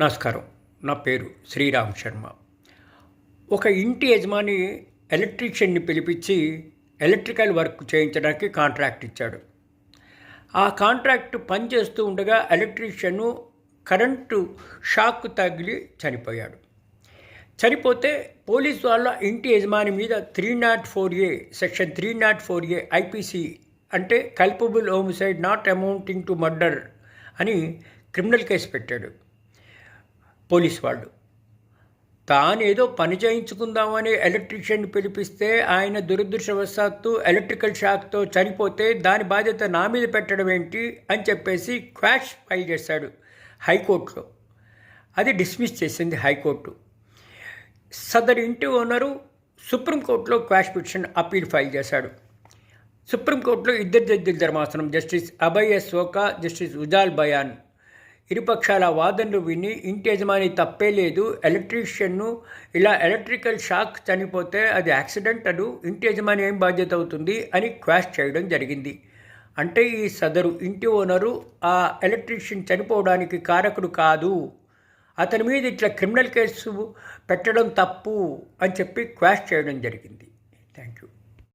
నమస్కారం. నా పేరు శ్రీరామ్ శర్మ. ఒక ఇంటి యజమాని ఎలక్ట్రీషియన్ని పిలిపించి ఎలక్ట్రికల్ వర్క్ చేయించడానికి కాంట్రాక్ట్ ఇచ్చాడు. ఆ కాంట్రాక్ట్ పనిచేస్తూ ఉండగా ఎలక్ట్రీషియన్ కరెంటు షాక్ తగిలి చనిపోయాడు. చనిపోతే పోలీస్ వాళ్ళ ఇంటి యజమాని మీద three not four A section three not four A IPC అంటే culpable homicide not amounting to murder అని క్రిమినల్ కేసు పెట్టాడు. పోలీస్ వాళ్ళు తానేదో పని చేయించుకుందామని ఎలక్ట్రీషియన్ పిలిపిస్తే ఆయన దురదృష్టవశాత్తు ఎలక్ట్రికల్ షాక్తో చనిపోతే దాని బాధ్యత నా మీద పెట్టడం ఏంటి అని చెప్పేసి క్వాష్ ఫైల్ చేశాడు హైకోర్టులో. అది డిస్మిస్ చేసింది హైకోర్టు. సదరు ఇంటి ఓనరు సుప్రీంకోర్టులో క్వాష్ పిటిషన్ అప్పీల్ ఫైల్ చేశాడు. సుప్రీంకోర్టులో ఇద్దరు జడ్జిల ధర్మాసనం justice Abhay S Oka justice Ujjal Bhuyan ఇరుపక్షాల వాదనలు విని ఇంటి యజమాని తప్పే లేదు. ఎలక్ట్రీషియన్ను ఇలా ఎలక్ట్రికల్ షాక్ చనిపోతే అది యాక్సిడెంట్ అను ఇంటి యజమాని ఏం బాధ్యత అవుతుంది అని క్వాష్ చేయడం జరిగింది. అంటే ఈ సదరు ఇంటి ఓనరు ఆ ఎలక్ట్రీషియన్ చనిపోవడానికి కారకుడు కాదు. అతని మీద ఇట్లా క్రిమినల్ కేసు పెట్టడం తప్పు అని చెప్పి క్వాష్ చేయడం జరిగింది.